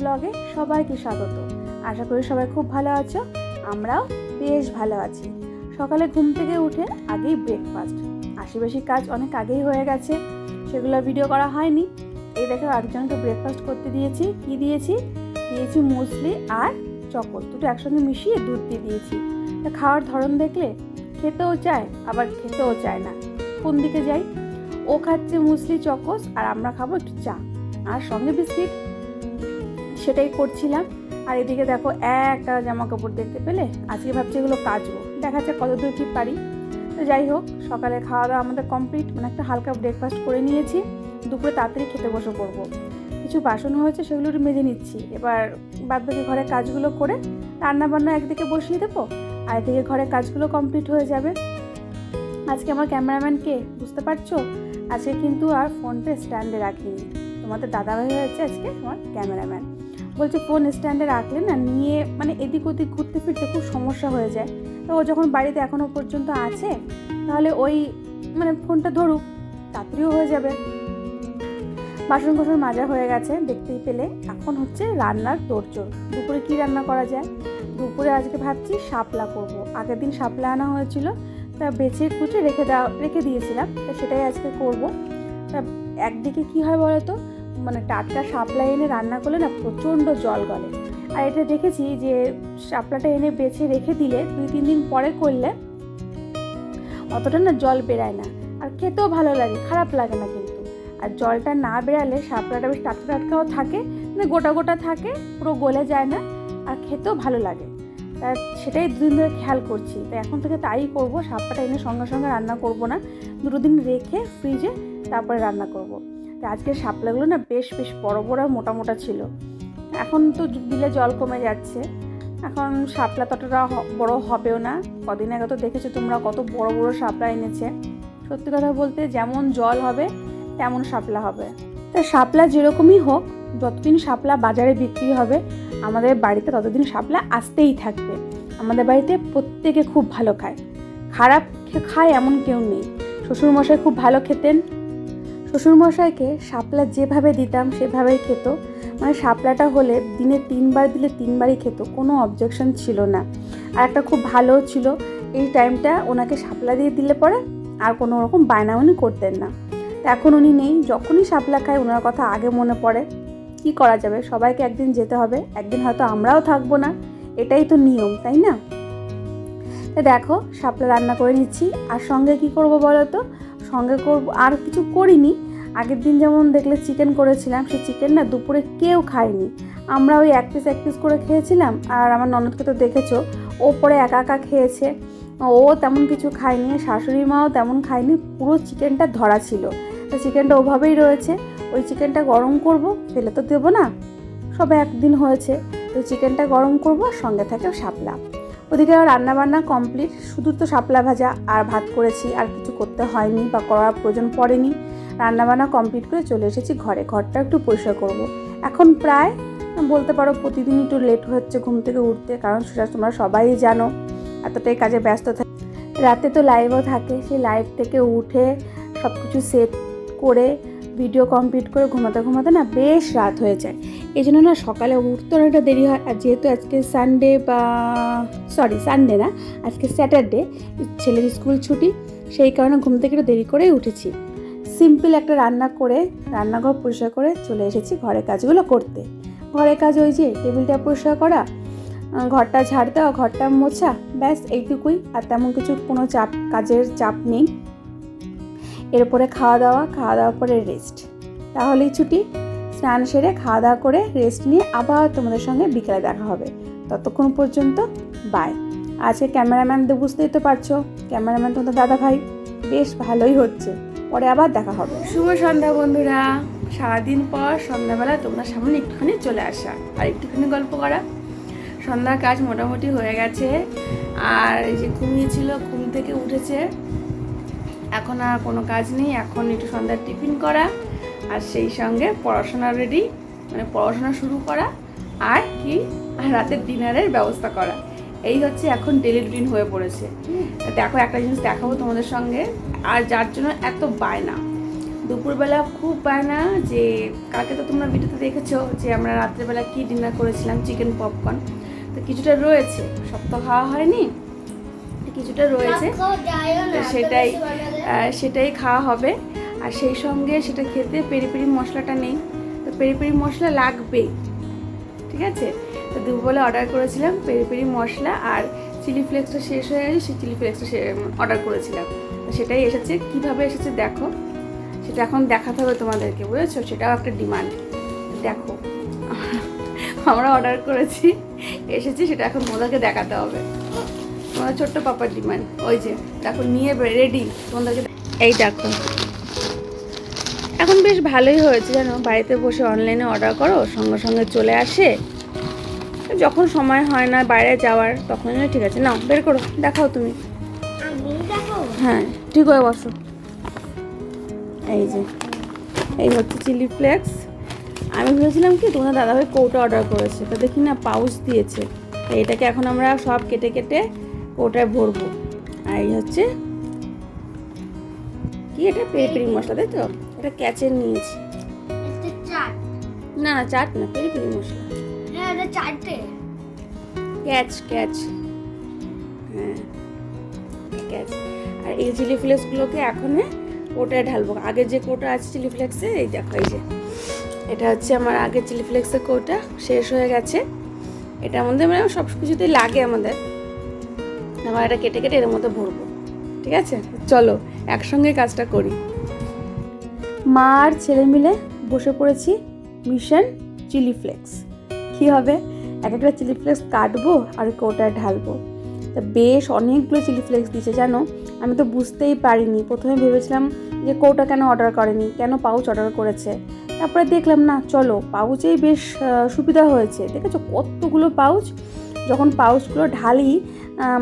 ব্লগে সবাইকে স্বাগত। আশা করি সবাই খুব ভালো আছো, আমরাও বেশ ভালো আছি। সকালে ঘুম থেকে উঠে আগেই ব্রেকফাস্ট আশেপাশি কাজ অনেক আগেই হয়ে গেছে, সেগুলো ভিডিও করা হয়নি। এই দেখো একজনকে ব্রেকফাস্ট করতে দিয়েছি। কি দিয়েছি? দিয়েছি মুসলি আর চকোস দুটো একসঙ্গে মিশিয়ে দুধ দিয়ে দিয়েছি। তা খাওয়ার ধরন দেখলে খেতেও চায়, আবার খেতেও চায় না। কোন দিকে যাই? ও খাচ্ছে মুসলি চকোস আর আমরা খাব একটু চা। আর সঙ্গে বিস্কিট। সেটাই করছিলাম আর এদিকে দেখো একটা জামা কাপড় দেখতে পেলে? আজকে ভাবছি এগুলো কাচবো। দেখা যাক কতদূর কী পারি। তো যাই হোক, সকালে খাওয়া দাওয়া আমাদের কমপ্লিট মানে একটা হালকা ব্রেকফাস্ট করে নিয়েছি। দুপুরে তাড়াতাড়ি খেতে বসে পড়ব। কিছু বাসন হয়েছে, সেগুলো একটু মেজে নিচ্ছি। এবার বাদ বাকি ঘরের কাজগুলো করে রান্না বান্না একদিকে বসিয়ে দেবো, আর এদিকে ঘরের কাজগুলো কমপ্লিট হয়ে যাবে। আজকে আমার ক্যামেরাম্যান কে, বুঝতে পারছ? আজকে কিন্তু আর ফোনটা স্ট্যান্ডে রাখিনি। তোমাদের দাদাভাই হয়েছে আজকে আমার ক্যামেরাম্যান। বলছে, ফোন স্ট্যান্ডে রাখলে না নিয়ে মানে এদিক ওদিক ঘুরতে ফিরতে খুব সমস্যা হয়ে যায়। তো ও যখন বাড়িতে এখনও পর্যন্ত আছে, তাহলে ওই মানে ফোনটা ধরুক, তাড়াতাড়িও হয়ে যাবে। বাসন কোসন মাজা হয়ে গেছে দেখতেই পেলে, এখন হচ্ছে রান্নার তোড়জোড়। দুপুরে কি রান্না করা যায়? দুপুরে আজকে ভাবছি শাপলা করব। আগের দিন শাপলা আনা হয়েছিল, তা বেছে কুচে রেখে দেওয়া, রেখে দিয়েছিলাম, তা সেটাই আজকে করব। তা একদিকে কি হয় বলো তো মানে টাটকা শাপলা এনে রান্না করলে না প্রচণ্ড জল গলে। আর এটা দেখেছি যে শাপলাটা এনে বেছে রেখে দিলে দুই, তিন দিন পরে করলে অতটা না জল বেরায় না। আর খেতেও ভালো লাগে, খারাপ লাগে না কিন্তু। আর জলটা না বেরালে শাপলাটা বেশ টাটকা টাটকাও থাকে মানে গোটা গোটা থাকে, পুরো গলে যায় না, আর খেতেও ভালো লাগে। তা সেটাই দুদিন ধরে খেয়াল করছি। তো এখন থেকে তাই করব, শাপলাটা এনে সঙ্গে সঙ্গে রান্না করব না। দুটো দিন রেখে ফ্রিজে তারপরে রান্না করব। তো আজকে শাপলাগুলো না বেশ বেশ বড় বড় মোটা মোটা ছিল। এখন তো দিলে জল কমে যাচ্ছে। এখন শাপলা ততটা বড় হবেও না। কদিন আগে তো দেখেছ তোমরা কত বড় বড় শাপলা এনেছে। সত্যি কথা বলতে যেমন জল হবে, তেমন শাপলা হবে। তা শাপলা যেরকমই হোক, যতদিন শাপলা বাজারে বিক্রি হবে, আমাদের বাড়িতে ততদিন শাপলা আসতেই থাকবে। আমাদের বাড়িতে প্রত্যেকে খুব ভালো খায়। খারাপ খায় এমন কেউ নেই। শ্বশুরমশাই খুব ভালো খেতেন শ্বশুরমশাইকে শাপলা যেভাবে দিতাম, সেভাবেই খেত। মানে শাপলাটা হলে দিনে তিনবার দিলে তিনবারই খেত, কোনো অবজেকশন ছিল না। আর একটা খুব ভালো ছিল, এই টাইমটা ওনাকে শাপলা দিয়ে দিলে পরে আর কোনো রকম বায়না উনি করতেন না। তা এখন উনি নেই, যখনই শাপলা খায় ওনার কথা আগে মনে পড়ে। কি করা যাবে? সবাইকে একদিন যেতে হবে, একদিন হয়তো আমরাও থাকব না। এটাই তো নিয়ম, তাই না? দেখো, শাপলা রান্না করে নিচ্ছি। আর সঙ্গে কি করব বলো তো সঙ্গে করব, আর কিছু করিনি। আগের দিন যেমন দেখলে চিকেন করেছিলাম, সেই চিকেন না দুপুরে কেউ খায়নি। আমরা ওই এক পিস এক পিস করে খেয়েছিলাম, আর আমার ননদকে তো দেখেছ, ও পরে একা একা খেয়েছে। ও তেমন কিছু খায়নি, শাশুড়ি মাও তেমন খায়নি, পুরো চিকেনটা ধরা ছিল। তো চিকেনটা ওভাবেই রয়েছে। ওই চিকেনটা গরম করব ফেলে তো দেবো না। সবে একদিন হয়েছে, তো চিকেনটা গরম করব সঙ্গে থাকে শাপলা ওদিকে রান্না বান্না কমপ্লিট শুধু তো শাপলা ভাজা, আর ভাত করেছি, আর কিছু করতে হয়নি বা করার প্রয়োজন পড়েনি রান্নাবান্না কমপ্লিট করে চলে এসেছি ঘরে, ঘরটা একটু পরিষ্কার করব। এখন প্রায়, বলতে পারো প্রতিদিন একটু লেট হচ্ছে ঘুম থেকে উঠতে, কারণ সেটা তোমরা সবাই জানো এতটাই কাজে ব্যস্ত থাকে রাতে তো লাইভও থাকে, সেই লাইভ থেকে উঠে সব কিছু সেট করে ভিডিও কমপ্লিট করে ঘুমাতে ঘুমাতে না বেশ রাত হয়ে যায় এই জন্য না সকালে উঠতে অনেকটা দেরি হয়। আর যেহেতু আজকে সানডে বা সরি সানডে না, আজকে স্যাটারডে ছেলের স্কুল ছুটি, সেই কারণে ঘুম থেকে একটু দেরি করেই উঠেছি। সিম্পল একটা রান্না করে, রান্নাঘর পরিষ্কার করে চলে এসেছি ঘরের কাজগুলো করতে। ঘরের কাজ ওই যে, টেবিলটা পরিষ্কার করা ঘরটা ঝাড় দেওয়া, ঘরটা মোছা, ব্যাস এইটুকুই, আর তেমন কিছু কোনো চাপ, কাজের চাপ নেই। এরপরে খাওয়া দাওয়া, খাওয়া দাওয়ার পরে রেস্ট তাহলেই ছুটি। স্নান সেরে খাওয়া দাওয়া করে রেস্ট নিয়ে আবার তোমাদের সঙ্গে বিকেলে দেখা হবে। ততক্ষণ পর্যন্ত বাই আজকে ক্যামেরাম্যানদের বুঝতেই তো পারছ ক্যামেরাম্যান তোমাদের দাদা ভাই বেশ ভালোই হচ্ছে। পরে আবার দেখা হবে। শুভ সন্ধ্যা বন্ধুরা। সারাদিন পর সন্ধ্যাবেলা তোমরা সামনে একটুখানি চলে আসা। আর একটুখানি গল্প করা। সন্ধ্যার কাজ মোটামুটি হয়ে গেছে। আর এই যে ঘুমিয়েছিল ঘুম থেকে উঠেছে। এখন আর কোনো কাজ নেই। এখন একটু সন্ধ্যার টিফিন করা। আর সেই সঙ্গে পড়াশোনা রেডি মানে পড়াশোনা শুরু করা আর কি আর রাতের ডিনারের ব্যবস্থা করা। এই হচ্ছে এখন ডেলি রুটিন হয়ে পড়েছে। দেখো একটা জিনিস দেখাবো তোমাদের সঙ্গে। আর যার জন্য এত বায়না। দুপুরবেলা খুব বায়না যে কালকে তো তোমরা ভিডিওতে দেখেছ যে আমরা রাত্রেবেলা কি ডিনার করেছিলাম? চিকেন পপকর্ন তো কিছুটা রয়েছে। সব তো খাওয়া হয়নি। কিছুটা রয়েছে। তো সেটাই সেটাই খাওয়া হবে। আর সেই সঙ্গে সেটা খেতে পেরি পেরি মশলাটা নেই। তো পেরি পেরি মশলা লাগবেই, ঠিক আছে? তো দুপুরবেলা অর্ডার করেছিলাম পেরি পেরি মশলা আর চিলি ফ্লেক্সটা শেষ হয়ে গেছে, সেই চিলি ফ্লেক্সটা অর্ডার করেছিলাম। সেটাই এসেছে, কীভাবে এসেছে দেখো। সেটা এখন দেখাতে হবে তোমাদেরকে, বুঝেছ? সেটাও একটা ডিমান্ড দেখো, আমরা অর্ডার করেছি, এসেছি, সেটা এখন তোমাদেরকে দেখাতে হবে। তোমাদের ছোট্ট পাপার ডিমান্ড ওই যে, দেখো, নিয়ে রেডি তোমাদেরকে এই দেখো। এখন বেশ ভালোই হয়েছে জানো? বাড়িতে বসে অনলাইনে অর্ডার করো, সঙ্গে সঙ্গে চলে আসে। যখন সময় হয় না বাইরে যাওয়ার, তখন ঠিক আছে, নাও, বের করো, দেখাও তুমি। হ্যাঁ ঠিক হয়ে বসো। এই যে, এই হচ্ছে চিলি ফ্লেক্স আমি ভেবেছিলাম কি তোমার দাদাভাই কৌটা অর্ডার করেছে, তো দেখি না, পাউচ দিয়েছে। এটাকে এখন আমরা সব কেটে কেটে কৌটায় ভরবো। আর এই হচ্ছে, কি এটা? পেরি পেরি মশলা, তাই তো? এটা ক্যাচের নিয়েছি। না না চাট না peri peri masala. Catch catch. হ্যাঁ ক্যাচ। আর এই চিলি ফ্লেক্সগুলোকে এখন কোটায় ঢালবো। আগে যে কোটা আছে চিলি ফ্লেক্সে এই দেখো এই যে। এটা হচ্ছে আমার আগের চিলি ফ্লেক্সের কোটা শেষ হয়ে গেছে। এটা আমাদের মানে সব কিছুতেই লাগে আমাদের। আমার এটা কেটে কেটে এর মধ্যে ভরবো। ঠিক আছে? চলো একসঙ্গে কাজটা করি। মা আর ছেলে মিলে বসে পড়েছি মিশন চিলি ফ্লেক্স। কী হবে? এক একটা চিলি ফ্লেক্স কাটবো আর কোটায় ঢালবো। তা বেশ অনেকগুলো চিলি ফ্লেক্স দিয়েছে, জানো? আমি তো বুঝতেই পারিনি। প্রথমে ভেবেছিলাম যে কৌটা কেন অর্ডার করেনি, কেন পাউচ অর্ডার করেছে? তারপরে দেখলাম, না, চলো, পাউচেই বেশ সুবিধা হয়েছে। দেখেছ কতগুলো পাউচ? যখন পাউচগুলো ঢালি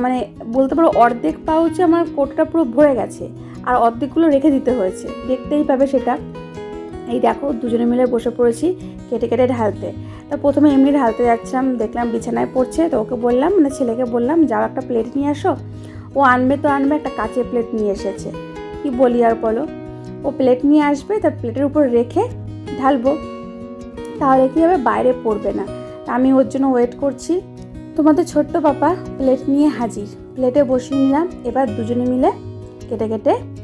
মানে বলতে পারো অর্ধেক পাউচে আমার কোটটা পুরো ভরে গেছে। আর অর্ধেকগুলো রেখে দিতে হয়েছে। দেখতেই পাবে সেটা। এই দেখো, দুজনে মিলে বসে পড়েছি কেটে কেটে ঢালতে। তা প্রথমে এমনি ঢালতে যাচ্ছিলাম, দেখলাম বিছানায় পড়ছে, তো ওকে বললাম মানে ছেলেকে বললাম, যাও একটা প্লেট নিয়ে আসো। ও আনবে তো আনবে, একটা কাঁচের প্লেট নিয়ে এসেছে। কি বলি আর বলো? ও প্লেট নিয়ে আসবে, তার প্লেটের উপর রেখে ঢালবো। তাহলে কী হবে? বাইরে পড়বে না। তা আমি ওর জন্য ওয়েট করছি। তোমাদের ছোট্ট পাপা প্লেট নিয়ে হাজির। প্লেটে বসিয়ে নিলাম। এবার দুজনে মিলে কেটে কেটে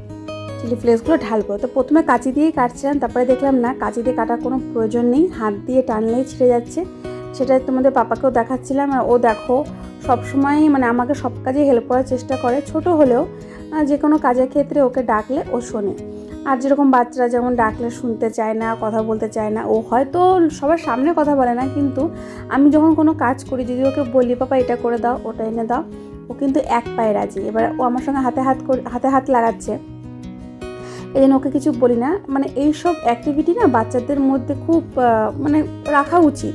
চিলি ফ্লেক্সগুলো ঢালবো। তো প্রথমে কাঁচি দিয়েই কাটছিলাম, তারপরে দেখলাম না, কাঁচি দিয়ে কাটার কোনো প্রয়োজন নেই, হাত দিয়ে টানলেই ছিঁড়ে যাচ্ছে। সেটা তোমাদের পাপাকেও দেখাচ্ছিলাম, আর ও দেখো, সবসময় মানে আমাকে সব কাজে হেল্প করার চেষ্টা করে। ছোট হলেও যে কোনো কাজের ক্ষেত্রে ওকে ডাকলে ও শোনে। আর যেরকম বাচ্চারা যেমন ডাকলে শুনতে চায় না, কথা বলতে চায় না, ও হয়তো সবার সামনে কথা বলে না, কিন্তু আমি যখন কোনো কাজ করি, যদি ওকে বলি, পাপা, এটা করে দাও, ওটা এনে দাও, ও কিন্তু এক পায়ে রাজি। এবার ও আমার সঙ্গে হাতে হাত হাতে হাত লাগাচ্ছে। এই ওকে কিছু বলি না। মানে এইসব অ্যাক্টিভিটি না বাচ্চাদের মধ্যে খুব মানে রাখা উচিত।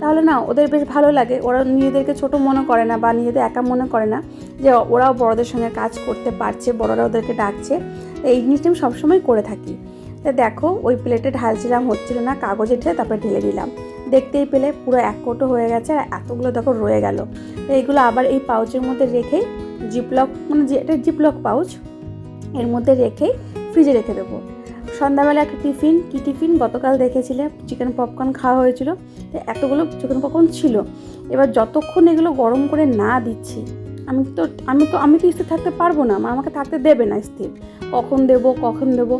তাহলে না ওদের বেশ ভালো লাগে। ওরা নিজেদেরকে ছোট মনে করে না বা নিজেদের একা মনে করে না যে ওরাও বড়দের সঙ্গে কাজ করতে পারছে, বড়রা ওদেরকে ডাকছে। এই জিনিসটা আমি সবসময় করে থাকি। তা দেখো, ওই প্লেটে ঢালছিলাম, হচ্ছিল না, কাগজে ঢেলে তারপরে ঢেলে দিলাম। দেখতেই পেলে পুরো এক কোটো হয়ে গেছে আর এতগুলো দেখো রয়ে গেল। তো এইগুলো আবার এই পাউচের মধ্যে রেখেই জিপলক মানে যে, এটা জিপলক পাউচ এর মধ্যে রেখেই ফ্রিজে রেখে দেবো। সন্ধ্যাবেলা একটা টিফিন, কি টিফিন? গতকাল দেখেছিলে, চিকেন পপকর্ন খাওয়া হয়েছিল। তো এতগুলো চিকেন পপকর্ন ছিল। এবার যতক্ষণ এগুলো গরম করে না দিচ্ছি, আমি তো আমি তো আমি তো স্থির থাকতে পারব না। মা আমাকে থাকতে দেবে না স্থির। কখন দেব কখন দেব?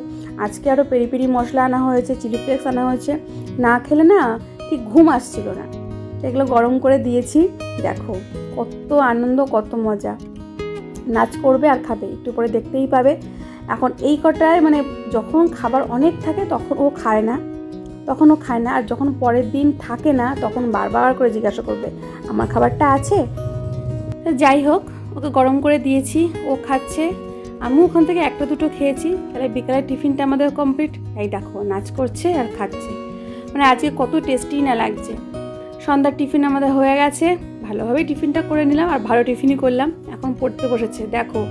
আজকে আরও পেরি পেরি মশলা আনা হয়েছে, চিলি ফ্লেক্স আনা হয়েছে। না খেলে না ঠিক ঘুম আসছিল না। এগুলো গরম করে দিয়েছি। দেখো, কত আনন্দ, কত মজা। নাচ করবে আর খাবে, একটু পরে দেখতেই পাবে। এখন এই কটায় মানে যখন খাবার অনেক থাকে তখন ও খায় না, তখন ও খায় না। আর যখন পরের দিন থাকে না, তখন বারবার করে জিজ্ঞাসা করবে, আমার খাবারটা আছে? যাই হোক, ওকে গরম করে দিয়েছি, ও খাচ্ছে। আমিও ওখান থেকে একটা দুটো খেয়েছি, তাহলে বিকালের টিফিনটা আমাদের কমপ্লিট। এই দেখো, নাচ করছে আর খাচ্ছে। মানে আজকে কত টেস্টি না লাগছে। সন্ধ্যার টিফিন আমাদের হয়ে গেছে, ভালোভাবেই টিফিনটা করে নিলাম আর ভালো টিফিনই করলাম। এখন পড়তে বসেছে, দেখো।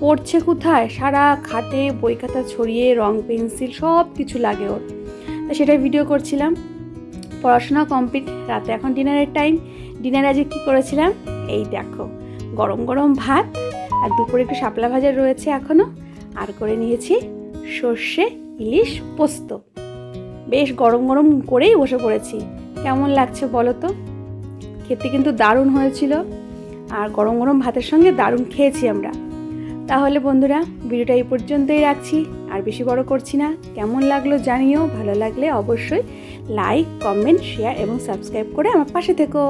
পড়ছে কোথায়? সারা খাটে বই খাতা ছড়িয়ে, রং, পেন্সিল সব কিছু লাগে ওর। তো সেটাই ভিডিও করছিলাম। পড়াশোনা কমপ্লিট রাতে এখন ডিনারের টাইম ডিনারে আজকে কী করেছিলাম? এই দেখো, গরম গরম ভাত আর দুপুরে একটু শাপলা ভাজা রয়েছে এখনও আর করে নিয়েছি সর্ষে ইলিশ পোস্ত। বেশ গরম গরম করেই বসে পড়েছি। কেমন লাগছে বলো তো? খেতে কিন্তু দারুণ হয়েছিল। আর গরম গরম ভাতের সঙ্গে দারুণ খেয়েছি আমরা। তাহলে বন্ধুরা, ভিডিওটা এই পর্যন্তই রাখছি। আর বেশি বড় করছি না, কেমন লাগল জানিও, ভালো লাগলে অবশ্যই লাইক কমেন্ট শেয়ার এবং সাবস্ক্রাইব করে আমার পাশে থেকো।